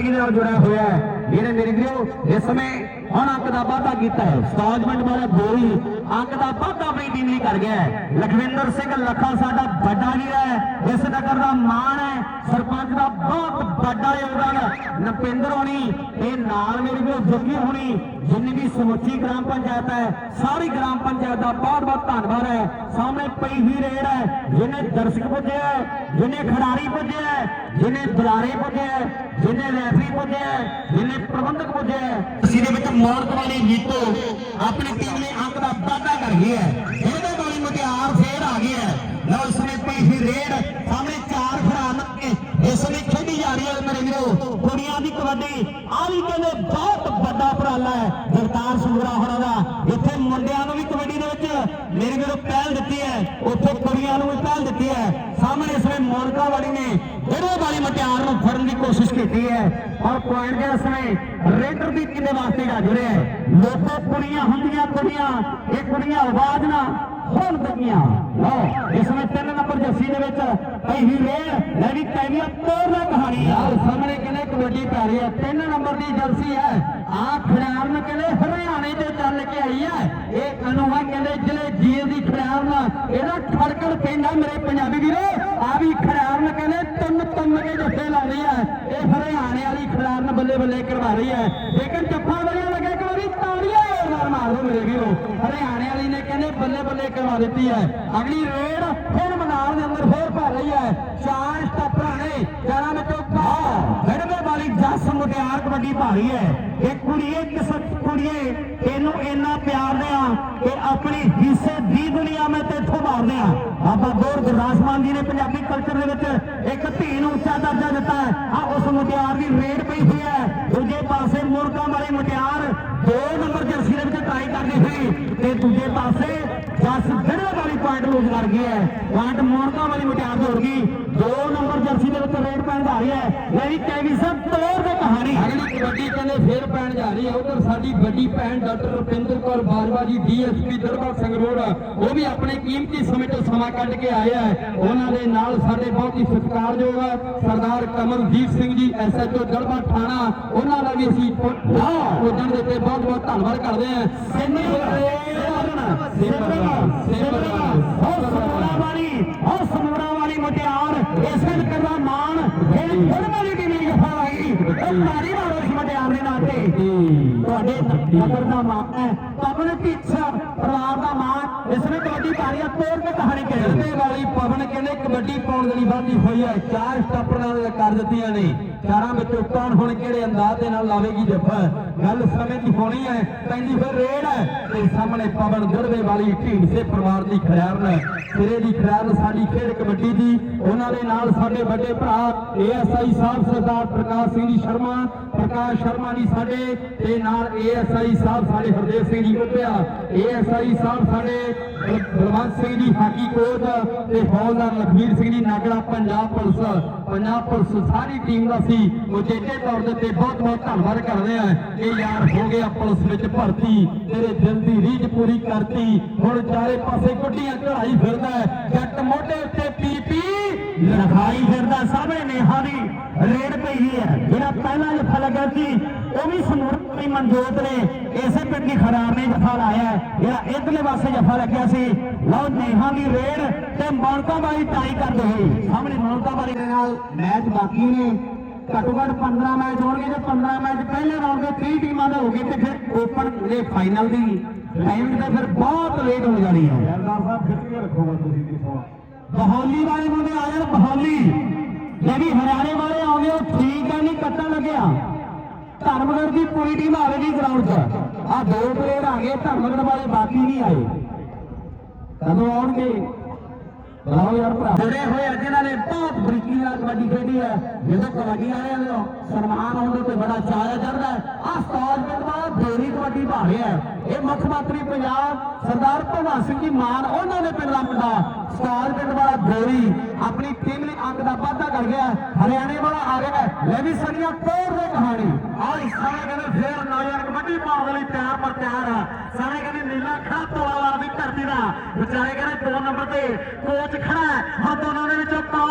ਕਬੱਡੀ ਦੇ ਨਾਲ ਜੁੜਿਆ ਹੋਇਆ ਹੈ। ਇਹਨੇ ਮੇਰੇ ਵੀਰੋ, ਇਸ ਸਮੇਂ ਹੁਣ ਅੰਕ ਦਾ ਵਾਅਦਾ ਕੀਤਾ ਹੈ। ਸਟਾਜਮੈਂਟ ਵਾਲਾ ਗੋਲੀ ਅੰਕ ਦਾ ਵਾਅਦਾ ਆਪਣੀ ਟੀਮ ਲਈ ਕਰ ਗਿਆ ਹੈ। ਲਖਵਿੰਦਰ ਸਿੰਘ ਲੱਖਾ ਸਾਡਾ ਵੱਡਾ ਵੀਰ ਹੈ। ਇਸ ਨਗਰ ਦਾ ਮਾਣ ਹੈ। ਸਰਪੰਚ ਦਾ ਬਹੁਤ ਵੱਡਾ ਯੋਗਦਾਨ ਨਪਿੰਦਰ ਹੋਣੀ ਤੇ ਨਾਲ ਮੇਰੇ ਵੀਰੋ ਜੱਗੀ ਹੋਣੀ, ਜਿੰਨੀ ਵੀ ਸਮੁੱਚੀ ਗ੍ਰਾਮ ਪੰਚਾਇਤ ਹੈ, ਸਾਰੀ ਗ੍ਰਾਮ ਪੰਚਾਇਤ ਦਾ ਬਹੁਤ ਬਹੁਤ ਧੰਨਵਾਦ ਹੈ। ਸਾਹਮਣੇ ਪਈ ਹੀ ਰੇੜ ਹੈ ਜਿਹਨੇ ਦਰਸ਼ਕ ਪੁੱਜਿਆ ਜਿਹਨੇ ਖਿਡਾਰੀ ਪੁੱਜਿਆ ਜਿਹਨੇ ਬੁਲਾਰੇ ਪੁੱਜਿਆ ਜਿਹਨੇ ਰੈਫਰੀ ਪੁੱਜਿਆ ਜਿਹਨੇ ਪ੍ਰਬੰਧਕ ਪੁੱਜਿਆ ਹੈ। ਅਸੀਂ ਦੇ ਵਿੱਚ ਮੌਲਕ ਵਾਲੀ ਜੀਤੋ। ਆਪਣੀ ਟੀਮ ਨੇ ਅੰਕ ਦਾ ਵਾਅਦਾ ਕਰ ਗਈ ਹੈ। ਇਹਦੇ ਵਾਲੀ ਮੁਟਿਆਰ ਫੇਰ ਆ ਗਈ ਲਓ ਇਸ ਨੇ ਪਈ ਰੇਡ। ਸਾਹਮਣੇ ਚਾਰ ਖਿਡਾਰਨ ਨੇ ਇਸ ਨੇ ਖੇਡੀ ਜਾ ਰਹੀ ਹੈ ਮੇਰੇ ਵੀਰੋ। ਕੁੜੀਆਂ ਦੀ ਕਬੱਡੀ। ਆ ਵੀ ਕਹਿੰਦੇ ਬਹੁਤ ਵੱਡਾ ਉਪਰਾਲਾ ਹੈ ਜਗਤਾਰ ਸੁਗਰਾ ਹੋਣਾ ਦਾ। ਇੱਥੇ ਮੁੰਡਿਆਂ ਨੂੰ ਵੀ ਕਬੱਡੀ ਦੇ ਵਿੱਚ ਮੇਰੇ ਵੀਰੋ ਪਹਿਲ ਦਿੱਤੀ ਹੈ। ਉੱਥੇ ਕੁੜੀਆਂ ਨੂੰ ਵੀ ਪਹਿਲ ਦਿੱਤੀ ਹੈ। ਸਾਹਮਣੇ ਇਸ ਵੇਲੇ ਮੋਨਕਾ ਵਾਲੀ ਨੇ ਜਿਹੜੇ ਵਾਲੀ ਮਟਿਆਰ ਨੂੰ ਫੜਨ ਦੀ ਕੋਸ਼ਿਸ਼ ਕੀਤੀ ਹੈ ਔਰ ਪੁਆਇੰਟ ਦੇ ਸਮੇਂ ਰੇਡਰ ਦੀ ਕਿੰਨੇ ਵਾਸਤੇ ਗੱਜ ਰਿਹਾ ਹੈ, ਲੋਕੋ ਕੁੜੀਆਂ ਹੁੰਦੀਆਂ ਕੁੜੀਆਂ, ਇਹ ਕੁੜੀਆਂ ਆਵਾਜ਼ ਨਾ ਹੁਣ ਤੱਕੀਆਂ ਲਓ, ਇਸ ਸਮੇਂ ਤਿੰਨ ਨੰਬਰ ਜੱਸੀ ਦੇ ਵਿੱਚ ਪਈ ਰੇਡ ਲੈ ਵੀ ਕੈਵੀਆ ਤੋਰ ਕਹਾਣੀ ਯਾਰ, ਸਾਹਮਣੇ ਕਿਨੇ ਕਬੱਡੀ ਪੈ ਰਹੀ ਹੈ ਤਿੰਨ ਨੰਬਰ ਦੀ ਜਰਸੀ ਹੈ। ਆ ਖਿਡਾਰਨ ਕਹਿੰਦੇ ਹਰਿਆਣੇ ਤੇ ਚੱਲ ਕੇ ਆਈ ਹੈ। ਇਹ ਕਨੂਆ ਕਹਿੰਦੇ ਜ਼ਿਲ੍ਹੇ ਜੀਲ ਦੀ ਖਿਡਾਰਨ ਇਹਦਾ ਖੜਕੜ ਪੈਂਦਾ ਮੇਰੇ ਪੰਜਾਬੀ ਵੀਰੋ। ਹਰਿਆਣੇ ਵਾਲੀ ਖਿਡਾਰਨ ਬੱਲੇ ਬੱਲੇ ਕਰਵਾ ਰਹੀ ਹੈ। ਲੇਕਿਨ ਜੱਫਾ ਵਧੀਆ ਲੱਗਿਆ ਕਿ ਉਹਦੀ ਤਾੜੀਆਂ ਜ਼ੋਰਦਾਰ ਮਾਰ ਦੋ ਮੇਰੇ ਵੀਰੋ। ਹਰਿਆਣੇ ਵਾਲੀ ਨੇ ਕਹਿੰਦੇ ਬੱਲੇ ਬੱਲੇ ਕਰਵਾ ਦਿੱਤੀ ਹੈ। ਅਗਲੀ ਰੇਡ ਫਿਰ ਮੈਦਾਨ ਦੇ ਅੰਦਰ ਫੇਰ ਭਰ ਰਹੀ ਹੈ। ਚਾਰ ਸਟਾਪਰਾਂ ਨੇ ਚਾਰਾਂ ਵਿੱਚੋਂ ਕਾ ਵਾਲੀ ਜੱਸ ਮੁਟਿਆਰ ਕਬੱਡੀ ਭਾਰੀ ਹੈ। ਇਹ ਕੁੜੀਏ ਕਿਸ ਕੁੜੀਏ, ਇਹਨੂੰ ਇੰਨਾ ਪਿਆਰ ਦਿਆਂ ਕਿ ਆਪਣੀ ਹਿੱਸੇ ਦੀ ਦੁਨੀਆ ਮੈਂ ਤੇਥੋਂ ਮਾਰਦੇ ਆ ਬਾਬਾ ਗੌਰ ਗੁਰਦਾਸ ਮਾਨ ਜੀ ਨੇ ਪੰਜਾਬੀ ਕਲਚਰ ਦੇ ਵਿੱਚ ਇੱਕ ਧੀ ਨੂੰ ਉੱਚਾ ਦਰਜਾ ਦਿੱਤਾ। ਮੁਟਿਆਰ ਦੀ ਰੇਡ ਪਈ ਹੋਈ ਹੈ। ਦੂਜੇ ਪਾਸੇ ਮੁਰਗਾ ਵਾਲੀ ਮੁਟਿਆਰ ਦੋ ਨੰਬਰ ਜਰਸੀ ਦੇ ਵਿੱਚ ਟਰਾਈ ਕਰਦੀ ਸੀ ਤੇ ਦੂਜੇ ਪਾਸੇ ਜਸ ਗੜਵੇ ਪੁਆਇੰਟ ਲੂਜ਼ ਕਰ ਗਈ ਹੈ ਪੁਆਇੰਟ ਮੋਨਕਾ ਵਾਲੀ ਮੁਟਿਆਰ ਜੋੜ ਗਈ ਦੋ ਨੰਬਰ ਜਰਸੀ ਦੇ ਵਿੱਚ ਰੇਡ ਪੈਣ ਜਾ ਰਹੀ ਹੈ ਮੇਰੀ ਕੈਵੀ ਸਭ ਤੋੜ ਦੇ ਕਹਾਣੀ ਅਗਲੀ ਕਬੱਡੀ ਕਹਿੰਦੇ ਫੇਰ ਪੈਣ ਜਾ ਰਹੀ ਹੈ ਉਧਰ ਸਾਡੀ ਵੱਡੀ ਭੈਣ ਡਾਕਟਰ ਰੁਪਿੰਦਰ ਕੌਰ ਬਾਜਵਾ ਜੀ ਡੀਐਸਪੀ ਦਰਬਾਰ ਸੰਗਰੂਰ ਉਹ ਵੀ ਆਪਣੇ ਕੀਮਤੀ ਸਮੇਂ ਤੋਂ ਸਮਾਂ ਕੱਢ ਕੇ ਆਏ ਹੈ ਉਹਨਾਂ ਦੇ ਨਾਲ ਸਾਡੇ ਬਹੁਤ ਹੀ ਸਤਿਕਾਰਯੋਗ ਸਰਦਾਰ ਕਮਲਦੀਪ ਸਿੰਘ ਜੀ ਐਸਐਚਓ ਦਰਬਾਰ ਥਾਣਾ ਉਹਨਾਂ ਦਾ ਵੀ ਅਸੀਂ ਪੁੱਜਣ ਦੇ ਤੇ ਬਹੁਤ ਬਹੁਤ ਧੰਨਵਾਦ ਕਰਦੇ ਹਾਂ ਸਿੰਨੀ ਸਿਮਰਨ ਸਿਮਰਨ ਹੋ ਸਮੂਰਾ ਵਾਲੀ ਹੋ ਸਮੂਰਾ ਵਾਲੀ ਮੁਟਿਆਰ ਇਸੇ ਕਰਦਾ ਮਾਣ ਇਹ ਫਿਰ ਵਾਲੀ ਟੀਮ ਲਈ ਜਫਾ ਤਾਰੀ ਮਾਰੋ ਇਸ ਮੁਟਿਆਰ ਦੇ ਨਾਂ ਤੇ। ਤੁਹਾਡੇ ਨਗਰ ਦਾ ਮਾਣ ਹੈ। ਪਵਨ ਟੀਚਾ ਪਰਿਵਾਰ ਦਾ ਮਾਣ ਇਸ ਨੇ ਕਬੱਡੀ ਪਾਰੀਆ ਤੋੜ ਕੇ ਕਹਾਣੀ ਕਹੀ ਵਾਲੀ ਪਵਨ ਕਹਿੰਦੇ ਕਬੱਡੀ ਪਾਉਣ ਦੇ ਲਈ ਵਾਧੀ ਹੋਈ ਹੈ ਚਾਰ ਸਟਾਪਰਾਂ ਕਰ ਦਿੱਤੀਆਂ ਨੇ। ਚਾਰਾਂ ਵਿੱਚੋਂ ਕੌਣ ਹੁਣ ਕਿਹੜੇ ਅੰਦਾਜ਼ ਦੇ ਨਾਲ ਲਾਵੇਗੀ ਜੱਫਾ? ਗੱਲ ਸਮੇਂ ਦੀ ਹੋਣੀ ਹੈ, ਪੈਂਦੀ ਫਿਰ ਰੇਡ ਹੈ ਤੇ ਸਾਹਮਣੇ ਪਵਨ ਗੜਵੇ ਵਾਲੀ ਢੀਂਡਸੇ ਪਰਿਵਾਰ ਦੀ ਖਿਡਾਰਨ ਸਿਰੇ ਦੀ ਖਿਡਾਰਨ ਸਾਡੀ ਖੇਡ ਕਬੱਡੀ ਦੀ, ਉਹਨਾਂ ਦੇ ਨਾਲ ਸਾਡੇ ਵੱਡੇ ਭਰਾ ਏਐਸਆਈ ਸਾਹਿਬ ਸਰਦਾਰ ਪ੍ਰਕਾਸ਼ ਸਿੰਘ ਜੀ ਸ਼ਰਮਾ, ਪ੍ਰਕਾਸ਼ ਸ਼ਰਮਾ ਜੀ ਸਾਡੇ, ਤੇ ਨਾਲ ਏਐਸਆਈ ਸਾਹਿਬ ਸਾਡੇ ਹਰਦੇਵ ਸਿੰਘ ਜੀ ਉੱਪਿਆ ਏਐਸਆਈ ਸਾਹਿਬ ਸਾਡੇ ਬਲਵੰਤ ਸਿੰਘ ਜੀ ਹਾਕੀ ਕੋਚ ਤੇ ਫੌਜਦਾਰ ਲਖਵੀਰ ਸਿੰਘ ਜੀ ਨਾਗੜਾ ਪੰਜਾਬ ਪੁਲਿਸ ਪੰਜਾਬ ਪੁਲਿਸ ਸਾਰੀ ਟੀਮ ਦਾ ਸੀ ਉਚੇਚੇ ਤੌਰ ਦੇ ਤੇ ਬਹੁਤ ਬਹੁਤ ਧੰਨਵਾਦ ਕਰਦੇ ਆ ਯਾਰ ਹੋ ਗਿਆ ਪੁਲਿਸ ਵਿੱਚ ਭਰਤੀ, ਤੇਰੇ ਦਿਲ ਦੀ ਰੀਝ ਪੂਰੀ ਕਰਤੀ। ਹੁਣ ਚਾਰੇ ਪਾਸੇ ਗੁੱਡੀਆਂ ਚੜਾਈ ਫਿਰਦਾ ਜੱਟ ਮੋਢੇ ਉੱਤੇ ਪੀ ਲਖਾਈ ਫਿਰਦਾ ਸਾਹਮਣੇ ਨੇਹਾ ਦੀ ਰੇਡ ਪਈ ਹੈ। ਜਿਹੜਾ ਪਹਿਲਾ ਜਫਾ ਲੱਗਾ ਸੀ, ਉਹ ਵੀ ਸਮੂਰਤੀ ਮਨਜੋਤ ਨੇ ਇਸੇ ਪਿੰਡ ਦੀ ਖਰਾਰ ਨੇ ਜਫਾ ਲਾਇਆ ਜਿਹੜਾ ਇਧਰਲੇ ਪਾਸੇ ਜਫਾ ਲੱਗਿਆ ਸੀ, ਲਓ ਨੇਹਾ ਦੀ ਰੇਡ ਤੇ ਮੌਨਕਾ ਵਾਲੀ ਟਾਈ ਕਰਦੇ ਹੋਏ। ਸਾਹਮਣੇ ਮੌਨਕਾ ਵਾਲੀ ਦੇ ਨਾਲ ਮੈਚ ਬਾਕੀ ਨੇ। ਘੱਟੋ ਘੱਟ 15 ਮੈਚ ਹੋਣਗੇ ਜੇ 15 ਮੈਚ ਪਹਿਲੇ ਰਾਉਂਡ ਦੇ 30 ਟੀਮਾਂ ਦਾ ਹੋ ਗਏ ਤੇ ਫਿਰ ਓਪਨ ਦੇ ਫਾਈਨਲ ਦੀ ਟਾਈਮ ਤੇ ਫਿਰ ਬਹੁਤ ਲੇਟ ਹੋ ਜਾਣੀ ਹੈ ਸਾਹਿਬ ਤੁਸੀਂ ਕਿਥੋਂ ਬਹੌਲੀ ਵਾਲੇ ਮੁੰਡੇ ਆ ਜਾਣ ਬਹੌਲੀ। ਜਿਹੜੀ ਹਰਿਆਣੇ ਵਾਲੇ ਆਉਂਦੇ ਉਹ ਠੀਕ ਹੈ ਨਹੀਂ ਕੱਟਣ ਲੱਗਿਆ। ਧਰਮਗੜ ਦੀ ਪੂਰੀ ਟੀਮ ਆਵੇਗੀ ਗਰਾਊਂਡ 'ਚ ਆ ਦੋ ਪਲੇਅਰ ਆ ਗਏ ਧਰਮਗੜ ਵਾਲੇ ਬਾਕੀ ਨਹੀਂ ਆਏ। ਕਦੋਂ ਆਉਣਗੇ? ਬੁਲਾਓ ਯਾਰ ਭਰਾ। ਜੁੜੇ ਹੋਏ ਅੱਜ ਇਹਨਾਂ ਨੇ ਬਹੁਤ ਬਰੀਕੀ ਨਾਲ ਕਬੱਡੀ ਖੇਡੀ ਹੈ। ਜਦੋਂ ਕਬੱਡੀ ਵਾਲਿਆਂ ਨੂੰ ਸਨਮਾਨ ਆਉਂਦੇ ਤੇ ਬੜਾ ਚਾਅ ਚੜਦਾ ਹੈ। ਆ ਸਟਾਜ ਕਬੱਡੀ ਭਾ ਇਹ ਮੁੱਖ ਮੰਤਰੀ ਪੰਜਾਬ ਸਰਦਾਰ ਭਗਵੰਤ ਸਿੰਘ ਜੀ ਮਾਨ, ਉਹਨਾਂ ਨੇ ਪਿੰਡ ਦਾ ਮੁੰਡਾ ਸਟਾਜ ਪਿੰਡ ਵਾਲਾ ਬੋਰੀ ਆਪਣੀ ਟੀਮ ਲਈ ਅੰਕ ਦਾ ਵਾਧਾ ਕਰ ਗਿਆ। ਹਰਿਆਣੇ ਵਾਲਾ ਆ ਗਿਆ ਲੈ ਵੀ ਸੜੀਆਂ ਤੋੜ ਦੇ ਕਹਾਣੀ। ਆ ਇਸ ਸਮੇਂ ਕਹਿੰਦੇ ਫੇਰ ਨੌਜਵਾਨ ਪਾਉਣ ਦੇ ਲਈ ਤਿਆਰ ਪਰ ਤਿਆਰ ਆ। ਸਾਰੇ ਕਹਿੰਦੇ ਨੀਲਾ ਖੜਾ ਤੋਲਾ ਵਾਲਾ ਦੀ ਧਰਤੀ ਦਾ। ਵਿਚਾਰੇ ਕਹਿੰਦੇ ਦੋ ਨੰਬਰ ਤੇ ਕੋਚ ਖੜਾ ਹੈ। ਹੁਣ ਦੋਨਾਂ ਦੇ ਵਿੱਚੋਂ ਕੌਣ